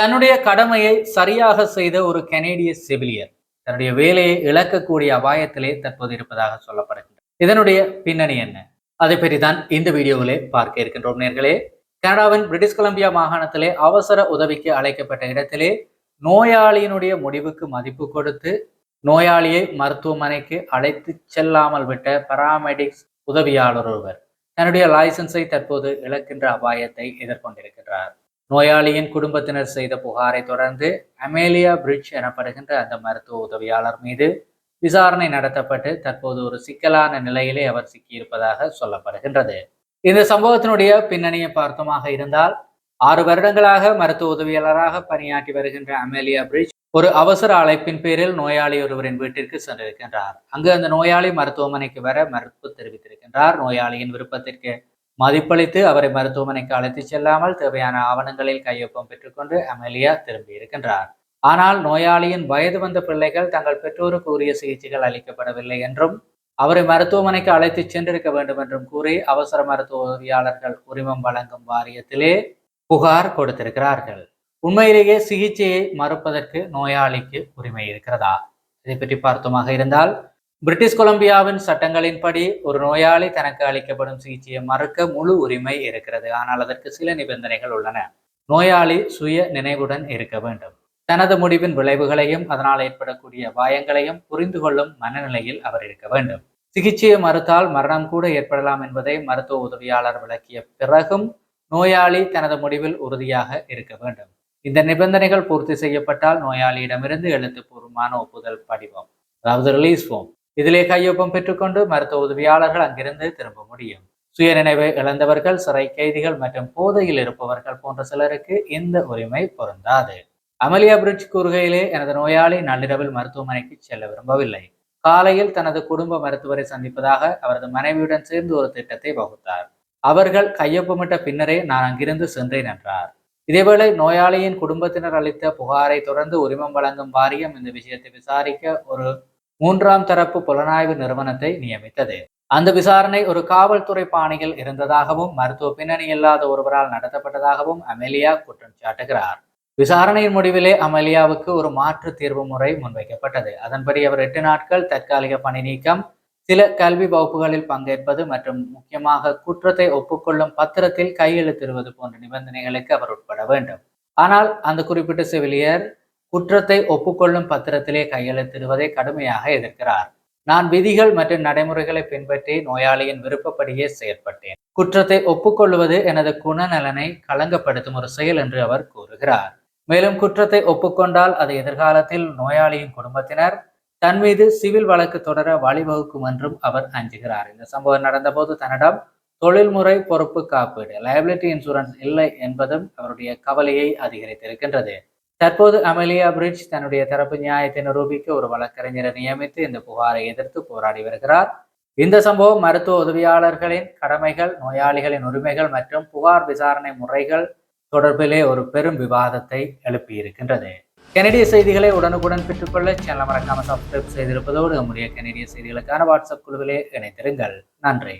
தன்னுடைய கடமையை சரியாக செய்த ஒரு கனேடிய செவிலியர் தன்னுடைய வேலையை இழக்கக்கூடிய அபாயத்திலே தற்போது இருப்பதாக சொல்லப்படுகின்றது. இதனுடைய பின்னணி என்ன? அதை பற்றி தான் இந்த வீடியோவிலே பார்க்க இருக்கின்றோம் நேர்களே. கனடாவின் பிரிட்டிஷ் கொலம்பியா மாகாணத்திலே அவசர உதவிக்கு அழைக்கப்பட்ட இடத்திலே நோயாளியினுடைய முடிவுக்கு மதிப்பு கொடுத்து நோயாளியை மருத்துவமனைக்கு அழைத்து செல்லாமல் விட்ட பராமெடிக்ஸ் உதவியாளர் ஒருவர் தன்னுடைய லைசன்ஸை தற்போது இழக்கின்ற அபாயத்தை எதிர்கொண்டிருக்கிறார் நோயாளியின் குடும்பத்தினர் செய்த புகாரை தொடர்ந்து அமேலியா பிரிட்ஜ் எனப்படுகின்ற அந்த மருத்துவ உதவியாளர் மீது விசாரணை நடத்தப்பட்டு தற்போது ஒரு சிக்கலான நிலையிலே அவர் சிக்கியிருப்பதாக சொல்லப்படுகின்றது. இந்த சம்பவத்தினுடைய பின்னணியை பார்த்தோமாக இருந்தால் ஆறு வருடங்களாக மருத்துவ உதவியாளராக பணியாற்றி வருகின்ற அமேலியா பிரிட்ஜ் ஒரு அவசர அழைப்பின் பேரில் நோயாளி ஒருவரின் வீட்டிற்கு சென்றிருக்கின்றார். அங்கு அந்த நோயாளி மருத்துவமனைக்கு வர மறுப்பு தெரிவித்திருக்கின்றார். நோயாளியின் விருப்பத்திற்கு மதிப்பளித்து அவரை மருத்துவமனைக்கு அழைத்து செல்லாமல் தேவையான ஆவணங்களில் கையொப்பம் பெற்றுக்கொண்டு அமேலியா திரும்பி இருக்கின்றார். ஆனால் நோயாளியின் வயது வந்த பிள்ளைகள் தங்கள் பெற்றோருக்கு உரிய சிகிச்சைகள் அளிக்கப்படவில்லை என்றும் அவரை மருத்துவமனைக்கு அழைத்துச் சென்றிருக்க வேண்டும் என்றும் கூறி அவசர மருத்துவ உதவியாளர்கள் உரிமம் வழங்கும் வாரியத்திலே புகார் கொடுத்திருக்கிறார்கள். உண்மையிலேயே சிகிச்சையை மறுப்பதற்கு நோயாளிக்கு உரிமை இருக்கிறதா? இதை பற்றி பார்த்தோமாக இருந்தால் பிரிட்டிஷ் கொலம்பியாவின் சட்டங்களின்படி ஒரு நோயாளி தனக்கு அளிக்கப்படும் சிகிச்சையை மறுக்க முழு உரிமை இருக்கிறது. ஆனால் அதற்கு சில நிபந்தனைகள் உள்ளன. நோயாளி சுய நினைவுடன் இருக்க வேண்டும். தனது முடிவின் விளைவுகளையும் அதனால் ஏற்படக்கூடிய அபாயங்களையும் புரிந்து கொள்ளும் மனநிலையில் அவர் இருக்க வேண்டும். சிகிச்சையை மறுத்தால் மரணம் கூட ஏற்படலாம் என்பதை மருத்துவ உதவியாளர் விளக்கிய பிறகும் நோயாளி தனது முடிவில் உறுதியாக இருக்க வேண்டும். இந்த நிபந்தனைகள் பூர்த்தி செய்யப்பட்டால் நோயாளியிடமிருந்து எழுத்துப்பூர்வமான ஒப்புதல் படிவம் அதாவது ரிலீஸ் ஃபார்ம் இதிலே கையொப்பம் பெற்றுக்கொண்டு மருத்துவ உதவியாளர்கள் அங்கிருந்து திரும்ப முடியும். சுயநினைவை இழந்தவர்கள் சிறை கைதிகள் மற்றும் போதையில் இருப்பவர்கள் போன்ற சிலருக்கு இந்த உரிமை பொருந்தாது. அமலியா பிரிட்ஜ் கூறுகையிலே எனது நோயாளி நள்ளிரவில் மருத்துவமனைக்கு செல்ல விரும்பவில்லை. காலையில் தனது குடும்ப மருத்துவரை சந்திப்பதாக அவரது மனைவியுடன் சேர்ந்து ஒரு திட்டத்தை வகுத்தார். அவர்கள் கையொப்பமிட்ட பின்னரே நான் அங்கிருந்து சென்றேன் என்றார். இதேவேளை நோயாளியின் குடும்பத்தினர் அளித்த புகாரை தொடர்ந்து உரிமம் வழங்கும் வாரியம் இந்த விஷயத்தை விசாரிக்க ஒரு மூன்றாம் தரப்பு புலனாய்வு நிறுவனத்தை நியமித்தது. அந்த விசாரணை ஒரு காவல்துறை பாணியில் இருந்ததாகவும் மருத்துவ பின்னணி இல்லாத ஒருவரால் நடத்தப்பட்டதாகவும் அமெலியா குற்றம் சாட்டுகிறார். விசாரணையின் முடிவிலே அமெலியாவுக்கு ஒரு மாற்று தீர்வு முறை முன்வைக்கப்பட்டது. அதன்படி அவர் எட்டு நாட்கள் தற்காலிக பணி நீக்கம் சில கல்வி வகுப்புகளில் பங்கேற்பது மற்றும் முக்கியமாக குற்றத்தை ஒப்புக்கொள்ளும் பத்திரத்தில் கையெழுத்திடுவது போன்ற நிபந்தனைகளுக்கு அவர் உட்பட வேண்டும். ஆனால் அந்த குறிப்பிட்ட செவிலியர் குற்றத்தை ஒப்புக்கொள்ளும் பத்திரத்திலே கையெழுத்திடுவதை கடுமையாக எதிர்க்கிறார். நான் விதிகள் மற்றும் நடைமுறைகளை பின்பற்றி நோயாளியின் விருப்பப்படியே செயற்பட்டேன். குற்றத்தை ஒப்புக்கொள்வது எனது குணநலனை களங்கப்படுத்தும் ஒரு செயல் என்று அவர் கூறுகிறார். மேலும் குற்றத்தை ஒப்புக்கொண்டால் அது எதிர்காலத்தில் நோயாளியின் குடும்பத்தினர் தன் மீது சிவில் வழக்கு தொடர வழிவகுக்கும் என்றும் அவர் அஞ்சுகிறார். இந்த சம்பவம் நடந்தபோது தன்னிடம் தொழில்முறை பொறுப்பு காப்பீடு லயபிலிட்டி இன்சூரன்ஸ் இல்லை என்பதும் அவருடைய கவலையை அதிகரித்திருக்கின்றது. தற்போது அமலியா பிரிட்ஜ் தன்னுடைய தரப்பு நியாயத்தை நிரூபிக்க ஒரு வழக்கறிஞரை நியமித்து இந்த புகாரை எதிர்த்து போராடி வருகிறார். இந்த சம்பவம் மருத்துவ உதவியாளர்களின் கடமைகள் நோயாளிகளின் உரிமைகள் மற்றும் புகார் விசாரணை முறைகள் தொடர்பிலே ஒரு பெரும் விவாதத்தை எழுப்பியிருக்கின்றது. கெனடிய செய்திகளை உடனுக்குடன் பெற்றுக்கொள்ள சேனல் மறக்காம சப்ஸ்கிரைப் செய்திருப்பதோடு நம்முடைய கெனடிய செய்திகளுக்கான வாட்ஸ்அப் குழுவிலே இணைத்திருங்கள் நன்றி.